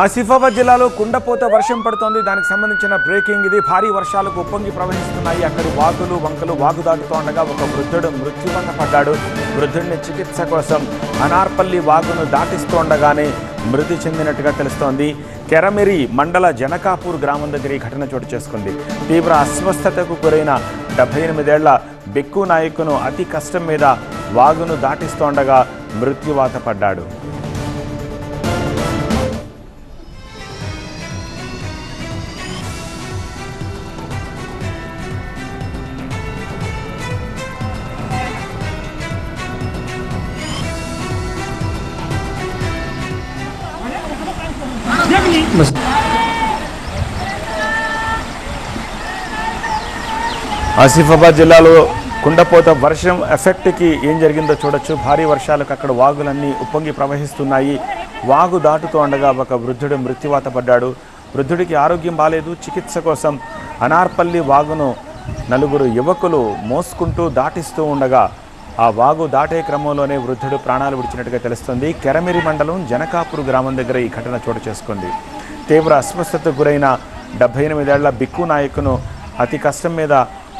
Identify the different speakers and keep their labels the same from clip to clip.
Speaker 1: ఆసిఫాబాద్ జిల్లాలో కుండపోత వర్షం పడుతోంది. దానికి సంబంధించిన బ్రేకింగ్ ఇది. భారీ వర్షాలకు ఉప్పొంగి ప్రవహిస్తున్నాయి. అక్కడి వాగులు వంకలు వాగు దాటుతూ ఉండగా ఒక వృద్ధుడు మృత్యువంత పడ్డాడు. వృద్ధుడిని చికిత్స కోసం అనార్పల్లి వాగును దాటిస్తూ ఉండగానే మృతి చెందినట్టుగా తెలుస్తోంది. కెరమిరి మండల జనకాపూర్ గ్రామం దగ్గర ఈ ఘటన చోటు చేసుకుంది. తీవ్ర అస్వస్థతకు గురైన డెబ్బై ఎనిమిదేళ్ళ బెక్కు నాయకును అతి కష్టం మీద వాగును దాటిస్తోండగా మృత్యువాత పడ్డాడు. ఆసిఫాబాద్ జిల్లాలో కుండపోత వర్షం ఎఫెక్ట్కి ఏం జరిగిందో చూడొచ్చు. భారీ వర్షాలకు అక్కడ వాగులన్నీ ఉప్పొంగి ప్రవహిస్తున్నాయి. వాగు దాటుతూ ఉండగా ఒక వృద్ధుడు మృత్యువాత పడ్డాడు. వృద్ధుడికి ఆరోగ్యం బాలేదు. చికిత్స కోసం అనార్పల్లి వాగును నలుగురు యువకులు మోసుకుంటూ దాటిస్తూ ఉండగా ఆ వాగు దాటే క్రమంలోనే వృద్ధుడు ప్రాణాలు విడిచినట్టుగా తెలుస్తుంది. కెరమిరి మండలం జనకాపూర్ గ్రామం దగ్గర ఈ ఘటన చోటు చేసుకుంది. తీవ్ర అస్వస్థతకు గురైన డెబ్బై ఎనిమిదేళ్ళ బిక్కు నాయకును అతి కష్టం మీద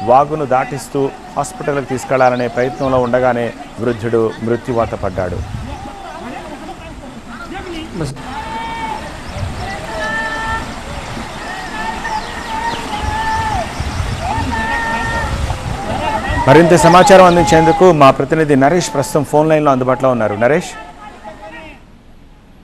Speaker 1: వాగును దాటిస్తూ హాస్పిటల్కి తీసుకెళ్ళాలనే ప్రయత్నంలో ఉండగానే వృద్ధుడు మృత్యువాత పడ్డాడు. మరింత సమాచారం అందించేందుకు మా ప్రతినిధి నరేష్ ప్రస్తుతం ఫోన్ లైన్లో అందుబాటులో ఉన్నారు. నరేష్?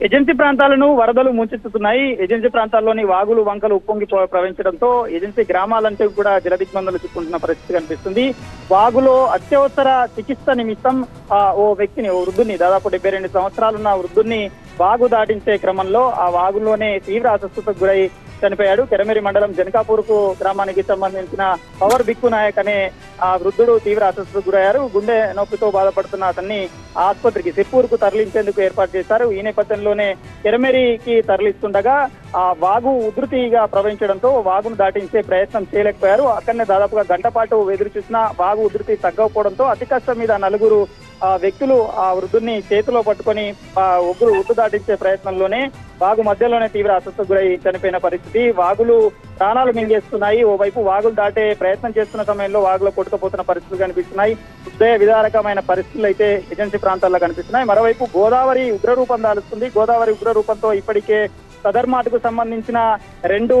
Speaker 2: ఏజెన్సీ ప్రాంతాలను వరదలు ముంచెత్తుతున్నాయి. ఏజెన్సీ ప్రాంతాల్లోని వాగులు వంకలు ఉప్పొంగి ప్రవహించడంతో ఏజెన్సీ గ్రామాలంటే కూడా జలదిగ్బంధనలు చిక్కుంటున్న పరిస్థితి కనిపిస్తుంది. వాగులో అత్యవసర చికిత్స నిమిత్తం ఆ, ఓ వ్యక్తిని ఓ వృద్ధుని దాదాపు డెబ్బై రెండు సంవత్సరాలున్న వృద్ధుని వాగు దాటించే క్రమంలో ఆ వాగులోనే తీవ్ర అస్వస్థతకు గురై చనిపోయాడు. కెరమేరి మండలం జనకాపూర్కు గ్రామానికి సంబంధించిన పవర్ బిక్కు నాయక్ అనే ఆ వృద్ధుడు తీవ్ర అస్వస్థతకు గురయ్యారు. గుండె నొప్పితో బాధపడుతున్న అతన్ని ఆసుపత్రికి సిప్పూర్కు తరలించేందుకు ఏర్పాటు చేశారు. ఈ నేపథ్యంలోనే కెరమేరికి తరలిస్తుండగా ఆ వాగు ఉధృతిగా ప్రవహించడంతో వాగును దాటించే ప్రయత్నం చేయలేకపోయారు. అక్కడనే దాదాపుగా గంట పాటు ఎదురు చూసిన వాగు ఉధృతి తగ్గకపోవడంతో అతి కష్టం మీద నలుగురు ఆ వ్యక్తులు ఆ వృద్ధుడిని చేతిలో పట్టుకొని ఆ ఒగ్గురు ఉట్టు దాటించే ప్రయత్నంలోనే వాగు మధ్యలోనే తీవ్ర అస్వస్థకు గురై చనిపోయిన పరిస్థితి. వాగులు ప్రాణాలు మింగేస్తున్నాయి. ఓవైపు వాగులు దాటే ప్రయత్నం చేస్తున్న సమయంలో వాగులో కొట్టుకుపోతున్న పరిస్థితులు కనిపిస్తున్నాయి. హృదయ విధారకమైన పరిస్థితులు అయితే ఏజెన్సీ ప్రాంతాల్లో కనిపిస్తున్నాయి. మరోవైపు గోదావరి ఉగ్రరూపం దాలుస్తుంది. గోదావరి ఉగ్రరూపంతో ఇప్పటికే సదర్మాట్కు సంబంధించిన రెండు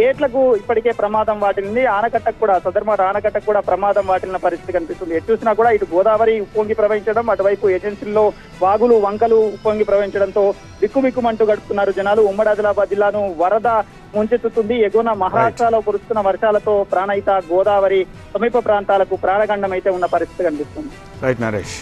Speaker 2: గేట్లకు ఇప్పటికే ప్రమాదం వాటిల్లింది ఆనకట్టకు కూడా సదర్మాట్ ఆనకట్టకు కూడా ప్రమాదం వాటిల్లిన పరిస్థితి కనిపిస్తుంది. ఎటు చూసినా కూడా ఇటు గోదావరి ఉప్పొంగి ప్రవహించడం అటువైపు ఏజెన్సీల్లో వాగులు వంకలు ఉప్పొంగి ప్రవహించడంతో బిక్కుబిక్కుమంటూ గడుపుతున్నారు జనాలు. ఉమ్మడి ఆదిలాబాద్ జిల్లాను వరద ముంచెత్తుతుంది. ఎగువన మహారాష్ట్రలో కురుస్తున్న వర్షాలతో ప్రాణహిత గోదావరి సమీప ప్రాంతాలకు ప్రాణగండం అయితే ఉన్న పరిస్థితి కనిపిస్తుంది.
Speaker 1: రైట్ నరేష్